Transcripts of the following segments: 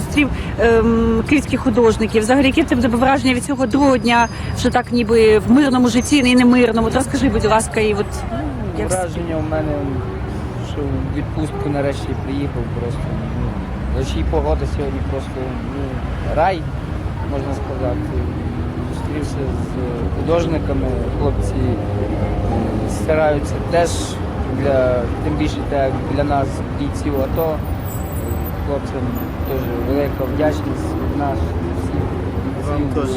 Зустрів ем, київських художників. Взагалі, яке тебе враження від цього другого дня, що так ніби в мирному житті, і не мирному. От Розкажи, будь ласка, і от як Враження у мене, що в відпустку нарешті приїхав просто. Ну, і погода сьогодні просто ну, рай, можна сказати. Зустрівся з художниками, хлопці е, стараються теж для тим більше для нас, бійців АТО. Хлопцям теж велика вдячність від нас всіх Вам бійців. теж.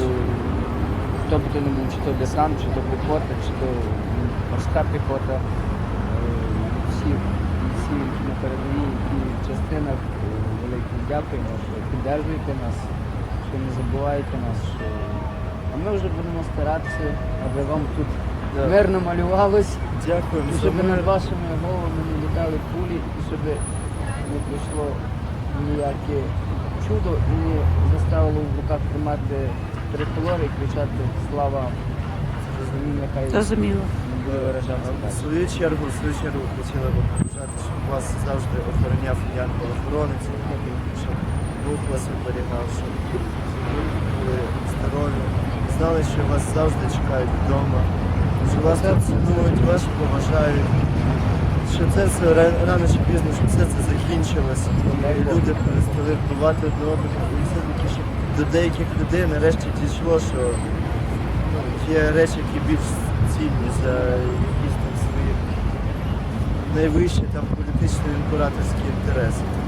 Хто б то не був, чи то десант, чи то піхота, чи то морська піхота. Е, Всі, всі на передовій, частинах, е, велике дякуємо, що підтримуєте нас, що не забуваєте нас. Що... А ми вже будемо старатися, аби вам тут Да. мирно малювалось, Дякуємо щоб над вашими головами не літали кулі, і щоб не прийшло ніяке чудо і не заставило в руках тримати триколор і кричати слава! Розуміння, хай зрозуміло. не В свою чергу, в свою чергу хотіла б побажати, щоб вас завжди охороняв янгол охоронець, щоб Бог вас оберігав, щоб ви були здорові, знали, що вас завжди чекають вдома, що вас тут цінують, вас поважають, що це рано чи пізно, що все це закінчилося, і люди перестали вбивати одне одного, і все-таки, ще до деяких людей нарешті дійшло, що ну, є речі, які більш цінні за якісь там свої найвищі там політичні імператорські інтереси.